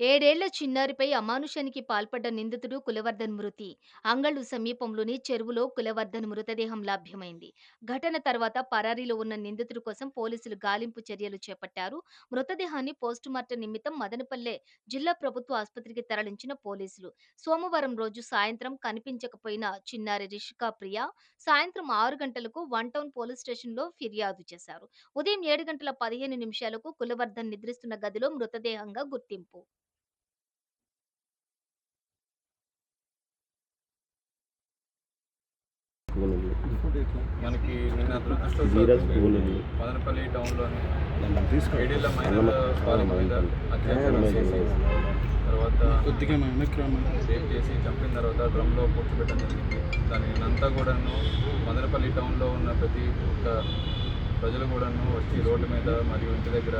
ఏడేళ్ళ చిన్నారిపై అమానుషానికి పాల్పడ్డ నిందితుడు కులవర్ధన్ మృతి. అంగళ్ళు సమీపంలోని చెరువులో కులవర్ధన్ మృతదేహం లభ్యమైంది. ఘటన తర్వాత పరారీలో ఉన్న నిందితుడి కోసం పోలీసులు గాలింపు చర్యలు చేపట్టారు. మృతదేహాన్ని పోస్టుమార్టం నిమిత్తం మదనపల్లె జిల్లా ప్రభుత్వ ఆసుపత్రికి తరలించిన పోలీసులు. సోమవారం రోజు సాయంత్రం కనిపించకపోయిన చిన్నారి రిషికా ప్రియ సాయంత్రం ఆరు గంటలకు వన్ టౌన్ పోలీస్ స్టేషన్లో ఫిర్యాదు చేశారు. ఉదయం ఏడు గంటల పదిహేను నిమిషాలకు కులవర్ధన్ నిద్రిస్తున్న గదిలో మృతదేహంగా గుర్తింపు. కూలీలు మనకి దురదృష్టవశాత్తు కూలీలు మదనపల్లి టౌన్లోని తర్వాత కొద్దిగా చేసి చంపిన తర్వాత డ్రమ్లో పూడ్చిపెట్టడం జరిగింది. దాని అంతా కూడాను మదనపల్లి టౌన్లో ఉన్న ప్రతి ఒక్క ప్రజలు కూడాను వచ్చి రోడ్డు మీద మరియు ఇంటి దగ్గర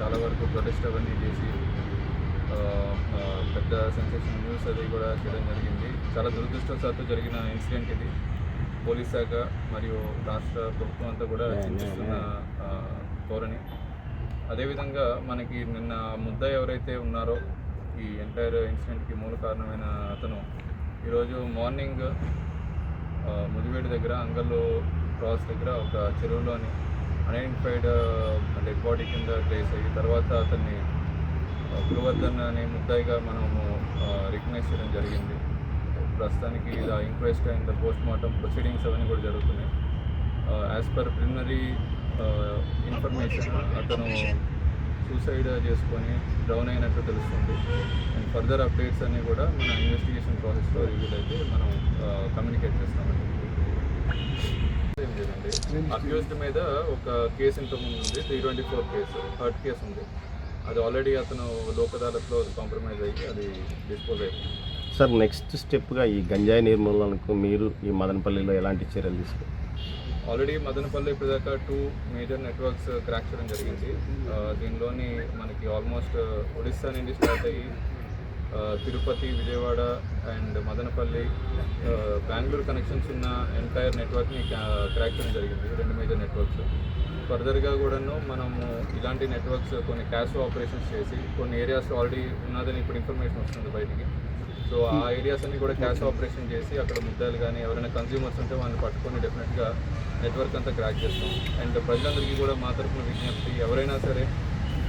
చాలా వరకు ప్రొటెస్ట్ అవన్నీ చేసి పెద్ద సెన్సేషన్ న్యూస్ అది కూడా చేయడం జరిగింది. చాలా దురదృష్టవశాత్తు జరిగిన ఇన్సిడెంట్ ఇది. పోలీస్ శాఖ మరియు రాష్ట్ర ప్రభుత్వం అంతా కూడా చింతిస్తున్న ధోరణి. అదేవిధంగా మనకి నిన్న ముద్ద ఎవరైతే ఉన్నారో ఈ ఎంటైర్ ఇన్సిడెంట్కి మూల కారణమైన అతను ఈరోజు మార్నింగ్ ముదివేడు దగ్గర అంగల్లో క్రాస్ దగ్గర ఒక చెరువులోని అన్ఐడెంటిఫైడ్ డెడ్ బాడీ కింద ట్రేస్ అయ్యి తర్వాత అతన్ని గురువర్ధన్ అనే ముద్దాయిగా మనము రికగ్నైజ్ చేయడం జరిగింది. ప్రస్తుతానికి ఇలా inquest and post mortem proceedings అవన్నీ కూడా జరుగుతున్నాయి. యాజ్ పర్ ప్రిలిమినరీ ఇన్ఫర్మేషన్ అతను సూసైడ్ చేసుకొని డౌన్ అయినట్టు తెలుస్తుంది. అండ్ ఫర్దర్ అప్డేట్స్ అన్నీ కూడా మన ఇన్వెస్టిగేషన్ ప్రాసెస్లో రివ్యూల్ అయితే మనం కమ్యూనికేట్ చేస్తామండి అక్యూజ్డ్ మీద ఒక కేసు ఇంతకుముందు ఉంది three twenty four case third case ఉంది. అది ఆల్రెడీ అతను లోక్ అదాలత్లో కాంప్రమైజ్ అయ్యి అది డిస్పోజ్ అయిపోయింది సార్ నెక్స్ట్ స్టెప్గా ఈ గంజాయి నిర్మూలనకు మీరు ఈ మదనపల్లిలో ఎలాంటి చర్యలు తీసుకుంటారు ఆల్రెడీ మదనపల్లి ఇప్పటిదాకా టూ మేజర్ నెట్వర్క్స్ క్రాక్ చేయడం జరిగింది. దీనిలోని మనకి ఆల్మోస్ట్ ఒడిస్సా నుండి స్టార్ట్ అయ్యి తిరుపతి విజయవాడ అండ్ మదనపల్లి బెంగళూరు కనెక్షన్స్ ఉన్న ఎంటైర్ నెట్వర్క్ని క్రాక్ చేయడం జరిగింది. రెండు మేజర్ నెట్వర్క్స్ ఫర్దర్గా కూడాను మనము ఇలాంటి నెట్వర్క్స్ కొన్ని క్యాష్ ఆపరేషన్స్ చేసి కొన్ని ఏరియాస్ ఆల్రెడీ ఉన్నదని ఇప్పుడు ఇన్ఫర్మేషన్ వస్తుంది బయటికి. సో ఆ ఏరియాస్ అన్ని కూడా క్యాష్ ఆపరేషన్ చేసి అక్కడ ముద్దాలు కానీ ఎవరైనా కన్జ్యూమర్స్ ఉంటే వాళ్ళని పట్టుకొని డెఫినెట్గా నెట్వర్క్ అంతా క్రాక్ చేస్తాం. అండ్ ప్రజలందరికీ కూడా మా తరఫున విజ్ఞప్తి ఎవరైనా సరే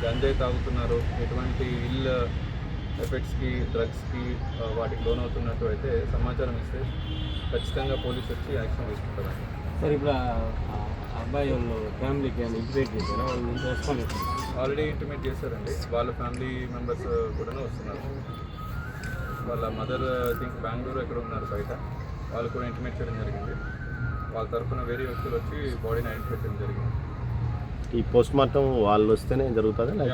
గంజాయి తాగుతున్నారు ఎటువంటి ఇల్ ఎఫెక్ట్స్కి డ్రగ్స్కి వాటికి లోన్ అవుతున్నట్టు అయితే సమాచారం ఇస్తే ఖచ్చితంగా పోలీస్ వచ్చి యాక్షన్ తీసుకుంటారండి సార్ ఇప్పుడు అబ్బాయి వాళ్ళు ఫ్యామిలీకి ఏమైనా ఇంటిమేట్ చేశారా? వాళ్ళు రెస్పాండ్ ఆల్రెడీ ఇంటిమేట్ చేశారండి. వాళ్ళ ఫ్యామిలీ మెంబర్స్ కూడా వస్తున్నారు. వాళ్ళ మదర్ థింక్ బెంగళూరు ఎక్కడ ఉన్నారు బయట. వాళ్ళు కూడా ఇంటిమేట్ చేయడం జరిగింది. వాళ్ళ తరఫున వేరే వ్యక్తులు వచ్చి బాడీని ఐడెంటిఫై చేయడం జరిగింది. ఈ పోస్ట్ మార్టం వాళ్ళు వస్తేనే జరుగుతుందా.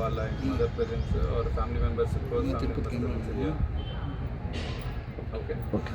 వాళ్ళ mother presence or family members close family members okay okay